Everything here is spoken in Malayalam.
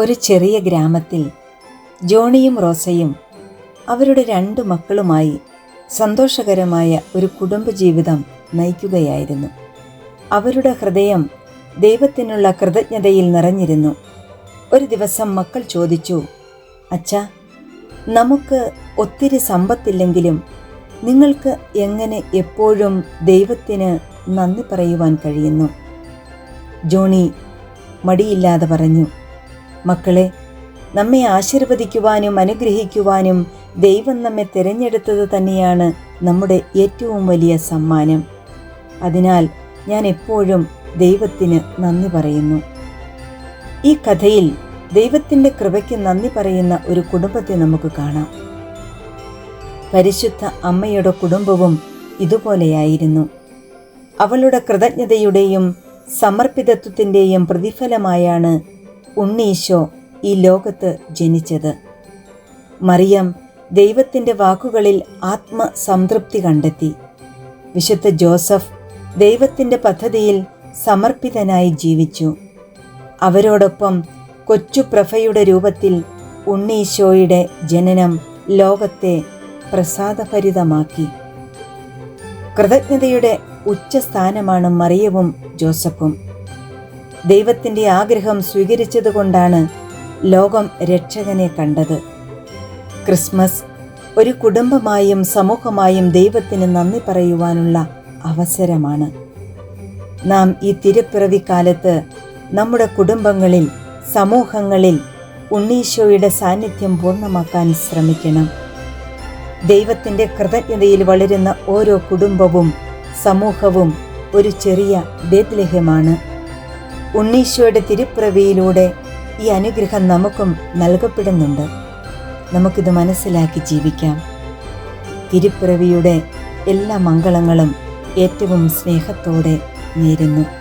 ഒരു ചെറിയ ഗ്രാമത്തിൽ ജോണിയും റോസയും അവരുടെ രണ്ട് മക്കളുമായി സന്തോഷകരമായ ഒരു കുടുംബജീവിതം നയിക്കുകയായിരുന്നു. അവരുടെ ഹൃദയം ദൈവത്തിനുള്ള കൃതജ്ഞതയിൽ നിറഞ്ഞിരുന്നു. ഒരു ദിവസം മക്കൾ ചോദിച്ചു അച്ഛ നമുക്ക് ഒത്തിരി സമ്പത്തില്ലെങ്കിലും നിങ്ങൾക്ക് എങ്ങനെ എപ്പോഴും ദൈവത്തിന് നന്ദി പറയുവാൻ കഴിയുന്നു? ജോണി മടിയില്ലാതെ പറഞ്ഞു മക്കളെ നമ്മെ ആശീർവദിക്കുവാനും അനുഗ്രഹിക്കുവാനും ദൈവം നമ്മെ തിരഞ്ഞെടുത്തത് തന്നെയാണ് നമ്മുടെ ഏറ്റവും വലിയ സമ്മാനം. അതിനാൽ ഞാൻ എപ്പോഴും ദൈവത്തിന് നന്ദി പറയുന്നു. ഈ കഥയിൽ ദൈവത്തിന്റെ കൃപയ്ക്ക് നന്ദി പറയുന്ന ഒരു കുടുംബത്തെ നമുക്ക് കാണാം. പരിശുദ്ധ അമ്മയുടെ കുടുംബവും ഇതുപോലെയായിരുന്നു. അവളുടെ കൃതജ്ഞതയുടെയും സമർപ്പിതത്വത്തിന്റെയും പ്രതിഫലമായാണ് ഉണ്ണീശോ ഈ ലോകത്ത് ജനിച്ചത്. മറിയം ദൈവത്തിന്റെ വാക്കുകളിൽ ആത്മസംതൃപ്തി കണ്ടെത്തി. വിശുദ്ധ ജോസഫ് ദൈവത്തിന്റെ പദ്ധതിയിൽ സമർപ്പിതനായി ജീവിച്ചു. അവരോടൊപ്പം കൊച്ചു പ്രഭയുടെ രൂപത്തിൽ ഉണ്ണീശോയുടെ ജനനം ലോകത്തെ പ്രസാദഭരിതമാക്കി. കൃതജ്ഞതയുടെ ഉച്ചസ്ഥാനമാണ് മറിയവും ജോസഫും. ദൈവത്തിന്റെ ആഗ്രഹം സ്വീകരിച്ചതുകൊണ്ടാണ് ലോകം രക്ഷകനെ കണ്ടത്. ക്രിസ്മസ് ഒരു കുടുംബമായും സമൂഹമായും ദൈവത്തിന് നന്ദി പറയുവാനുള്ള അവസരമാണ്. നാം ഈ തിരുപ്പിറവിക്കാലത്ത് നമ്മുടെ കുടുംബങ്ങളിൽ സമൂഹങ്ങളിൽ ഉണ്ണീശോയുടെ സാന്നിധ്യം പൂർണമാക്കാൻ ശ്രമിക്കണം. ദൈവത്തിന്റെ കൃതജ്ഞതയിൽ വളരുന്ന ഓരോ കുടുംബവും സമൂഹവും ഒരു ചെറിയ ബേദ്ലഹ്യമാണ് ഉണ്ണീശോയുടെ തിരുപ്പിറവിയിലൂടെ ഈ അനുഗ്രഹം നമുക്കും നൽകപ്പെടുന്നുണ്ട്. നമുക്കിത് മനസ്സിലാക്കി ജീവിക്കാം. തിരുപ്പിറവിയുടെ എല്ലാ മംഗളങ്ങളും ഏറ്റവും സ്നേഹത്തോടെ നേരുന്നു.